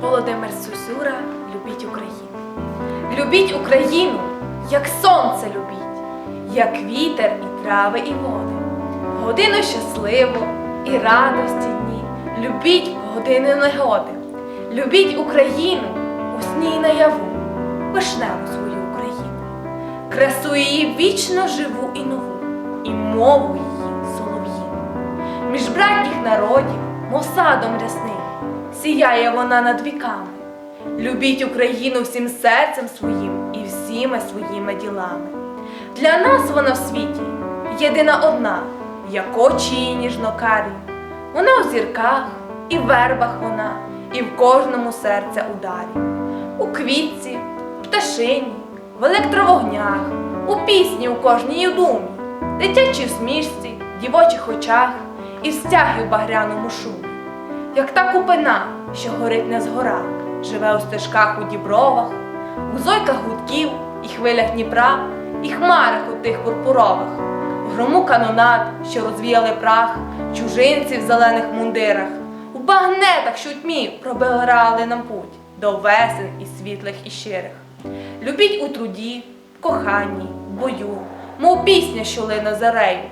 Володимир Сусюра, любіть Україну. Любіть Україну, як сонце любіть, як вітер і трави, і води. Годину щасливу і радості дні. Любіть години негоди. Любіть Україну у сні й наяву, вишневу свою Україну, красу її вічно живу і нову, і мову її солов'їну. Між братніх народів мосадом рясний сіяє вона над віками. Любіть Україну всім серцем своїм і всіма своїми ділами. Для нас вона в світі єдина одна, як очі її ніжнокарі. Вона у зірках, і в вербах вона, і в кожному серця ударі. У квітці, пташині, в електровогнях, у пісні у кожній думі, дитячій усмішці, дівочих очах і в стягі в багряному шумі як та купина, що горить не згора, живе у стежках у дібровах, у зойках гудків і хвилях Дніпра, і хмарах у тих пурпурових, в грому канонат, що розвіяли прах, чужинців в зелених мундирах, у багнетах, що тьмі пробирали нам путь до весен і світлих і щирих. Любіть у труді, в коханні, в бою, мов пісня, що лине зарею.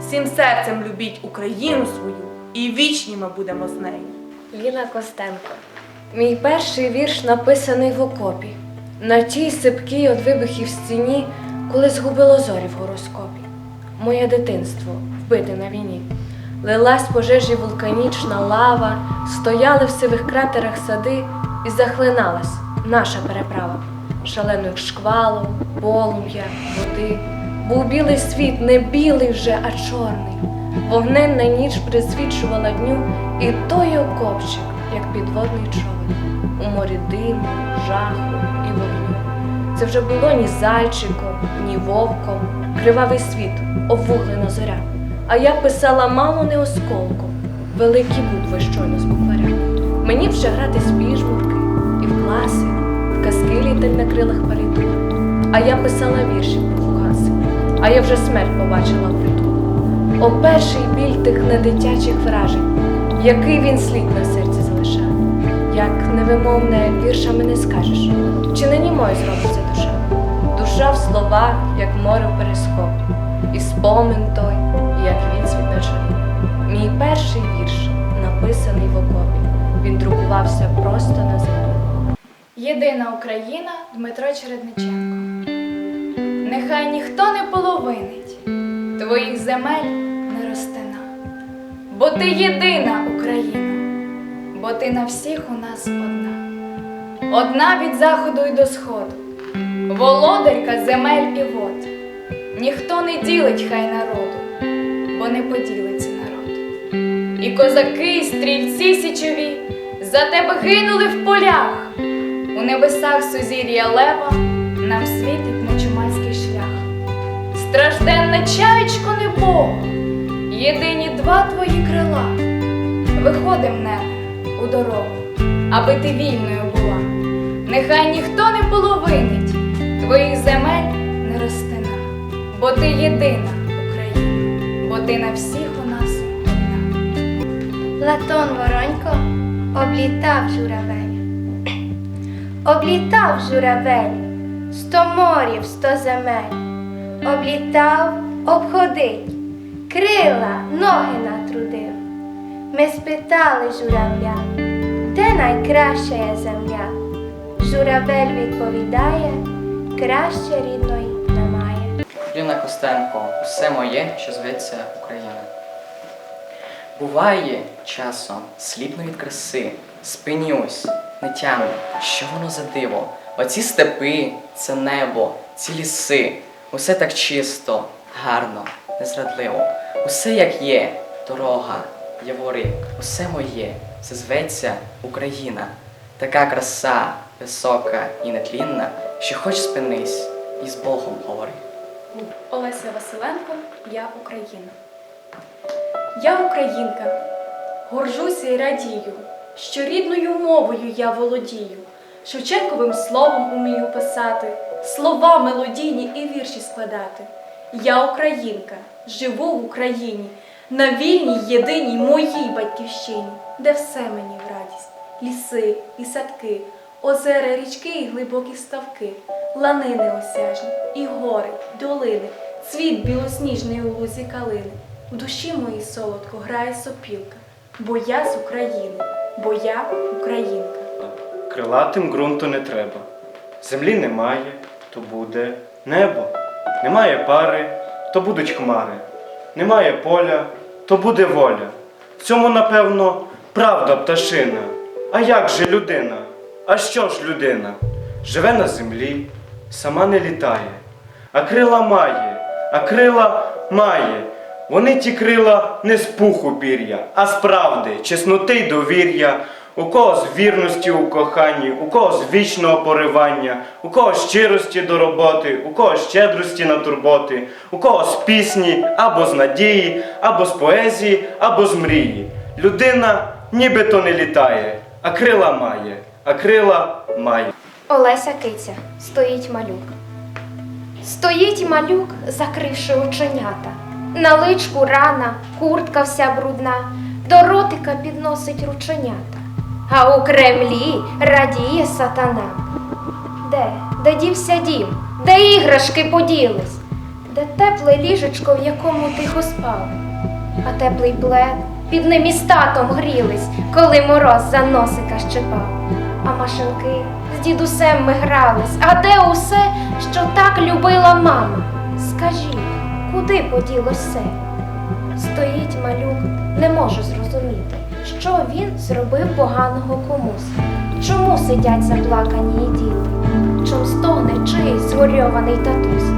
Всім серцем любіть Україну свою, і вічні ми будемо з нею. Ліна Костенко. Мій перший вірш написаний в окопі, на тій сипкій од вибухів стіні, коли згубило зорі в гороскопі. Моє дитинство вбите на війні. Лилась пожежі вулканічна лава, стояли в сивих кратерах сади, і захлиналась наша переправа шаленою шквалом, полум'я, води. Був білий світ, не білий вже, а чорний. Вогненна ніч присвічувала дню, і той окопчик, як підводний човен, у морі диму, жаху і вогню. Це вже було ні зайчиком, ні вовком, кривавий світ, обвуглена зоря. А я писала мало не осколком, великі букви щойно з букваря. Мені вже грати з спіжмурки і в класи, в казки літать на крилах париту. А я писала вірші про фугаси, а я вже смерть побачила в впритул. О перший біль тих недитячих вражень, який він слід на серці залишає, як невимовне віршами не скажеш, чи не німою зробиться душа? Душа в словах, як море в перископі, і спомин той, як відсвіт на чолі. Мій перший вірш, написаний в окопі, він друкувався просто на землі. Єдина Україна Дмитро Чередниченко. Нехай ніхто не половинить твоїх земель ростина, бо ти єдина Україна, бо ти на всіх у нас одна, одна від заходу й до сходу, володарка земель і вод. Ніхто не ділить хай народу, бо не поділиться народ. І козаки, і стрільці січові за тебе гинули в полях. У небесах сузір'я лева нам світить нечумацький шлях. Стражденне чаєчко небо, єдині два твої крила. Виходим, нене, у дорогу, аби ти вільною була. Нехай ніхто не половинить твоїх земель не ростина, бо ти єдина Україна, бо ти на всіх у нас одна. Платон Воронько облітав журавель. Облітав журавель сто морів, сто земель. Облітав, обходить, крила, ноги натрудив. Ми спитали журавля, де найкраща є земля. Журавель відповідає, краще рідної немає. Ліна Костенко, усе моє, що зветься Україна. Буває часом сліпну від краси, спинюсь, не тямлю, що воно за диво. Оці степи, це небо, ці ліси, усе так чисто, гарно, незрадливо. Усе як є, дорога, явори, усе моє, це зветься Україна. Така краса, висока і нетлінна, що хоч спинись і з Богом говори. Олеся Василенко, Я Україна. Я українка, горжуся і радію, що рідною мовою я володію, Шевченковим словом умію писати, слова мелодійні і вірші складати. Я українка, живу в Україні, на вільній, єдиній моїй батьківщині, де все мені в радість, ліси і садки, озера, річки і глибокі ставки, ланини осяжні, і гори, долини, цвіт білосніжний у лузі калини. В душі моїй солодко грає сопілка, бо я з України, бо я українка. Крилатим ґрунту не треба. Землі немає, то буде небо. Немає пари, то будуть хмари. Немає поля, то буде воля. В цьому, напевно, правда пташина. А як же людина? А що ж людина? Живе на землі, сама не літає, а крила має, а крила має. Вони ті крила не з пуху пір'я, а з правди, чесноти й довір'я, у кого з вірності у коханні, у кого з вічного поривання, у кого щирості до роботи, у кого щедрості на турботи, у кого з пісні, або з надії, або з поезії, або з мрії. Людина нібито не літає, а крила має, а крила має. Олеся Киця, стоїть малюк. Стоїть малюк, закривши оченята. На личку рана, куртка вся брудна, до ротика підносить рученята. А у Кремлі радіє сатана. Де? Де дівся дім? Де іграшки поділись? Де тепле ліжечко, в якому тихо спав? А теплий плед під ним і з татом грілись, коли мороз за носика щепав. А машинки з дідусем ми грались, а де усе, що так любила мама? Скажіть, куди поділось все? Стоїть малюк, не може зрозуміти, що він зробив поганого комусь. Чому сидять заплакані і діти? Чом стогне чиїсь згорьований татусь?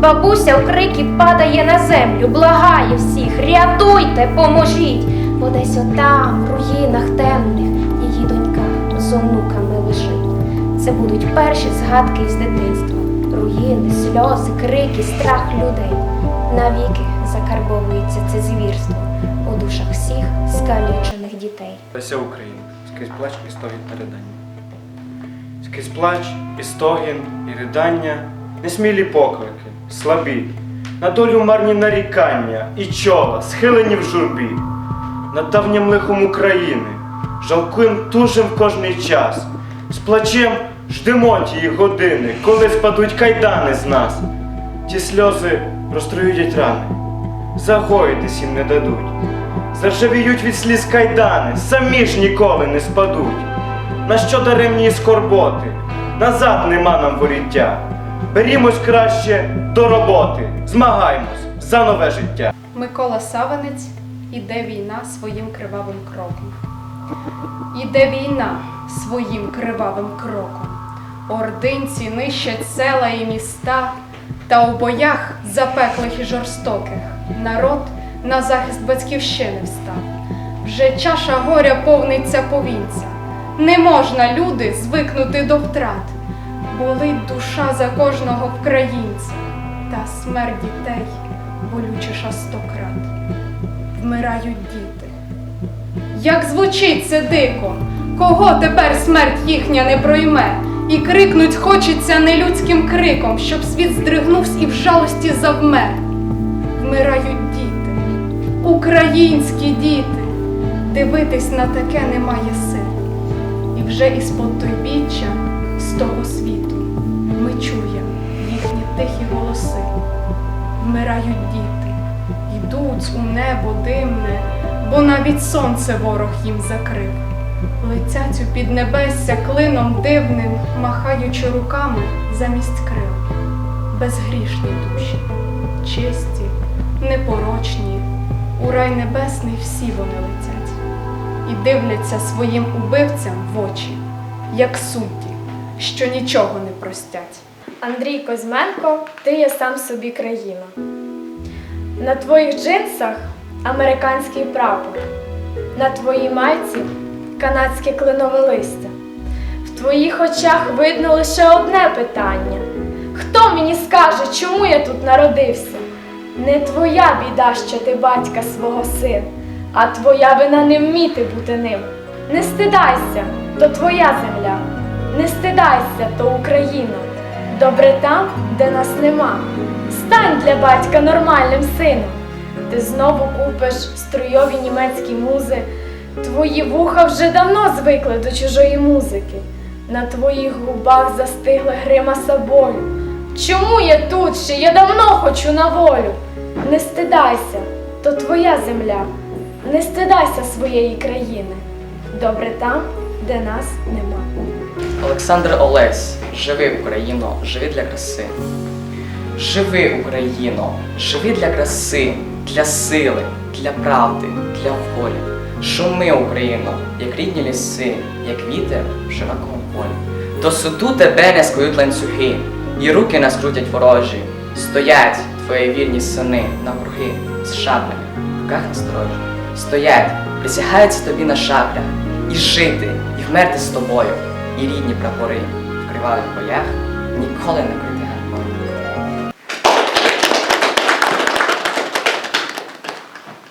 Бабуся в крики падає на землю, благає всіх, рятуйте, поможіть, бо десь отам, в руїнах темних, її донька з онуками лежить. Це будуть перші згадки із дитинства, руїни, сльози, крики, страх людей. Навіки закарбовується це звірство у душах всіх скалічених дітей. Леся Україна, скрізь плач і стогін та ридання. Скрізь плач, і стогін, і ридання, несмілі поклики, слабі, на долю марні нарікання і чола, схилені в журбі, над давнім лихом України, жалкуєм тужим кожний час, з плачем ждемо тії години, коли спадуть кайдани з нас. Ті сльози розтруюдять рани, загоїтись їм не дадуть. Заржавіють від сліз кайдани, самі ж ніколи не спадуть. На що даремні скорботи, назад нема нам воріття. Берімось краще до роботи, змагаймось за нове життя. Микола Саванець іде війна своїм кривавим кроком. Іде війна своїм кривавим кроком. Ординці нищать села і міста, та у боях запеклих і жорстоких народ на захист батьківщини встав. Вже чаша горя повниться повінця. Не можна, люди, звикнути до втрат. Болить душа за кожного вкраїнця, та смерть дітей болючіша сто крат. Вмирають діти. Як звучить це дико, кого тепер смерть їхня не пройме, і крикнуть хочеться нелюдським криком, щоб світ здригнувся і в жалості завмер. Вмирають діти, українські діти, дивитись на таке немає сил. І вже із-под тойбіччя, з того світу, ми чуємо їхні тихі голоси. Вмирають діти, йдуть у небо димне, бо навіть сонце ворог їм закрив. Летять у піднебесся клином дивним, махаючи руками замість крил. Безгрішні душі, чисті, непорочні, рай небесний всі вони летять і дивляться своїм убивцям в очі, як судді, що нічого не простять. Андрій Козьменко, ти є сам собі країна. На твоїх джинсах американський прапор, на твоїй майці канадське кленове листя. В твоїх очах видно лише одне питання: хто мені скаже, чому я тут народився? Не твоя біда, що ти батька свого сина, а твоя вина не вміти бути ним. Не стидайся, то твоя земля, не стидайся, то Україна. Добре там, де нас нема. Стань для батька нормальним сином. Ти знову купиш струйові німецькі музи. Твої вуха вже давно звикли до чужої музики. На твоїх губах застигла гримаса болю. Чому я тут ще? Я давно хочу на волю. Не стидайся, то твоя земля. Не стидайся своєї країни. Добре там, де нас нема. Олександр Олесь, живи Україно, живи для краси. Живи Україно, живи для краси, для сили, для правди, для волі. Шуми, Україно, як рідні ліси, як вітер в широкому полі. До суду тебе не скують ланцюги, і руки нас крутять ворожі. Стоять твої вірні сини навкруги з шаблями, в руках насторожі. Стоять, присягаються тобі на шаблях, і жити, і вмерти з тобою, і рідні прапори в кривавих боях ніколи не прийде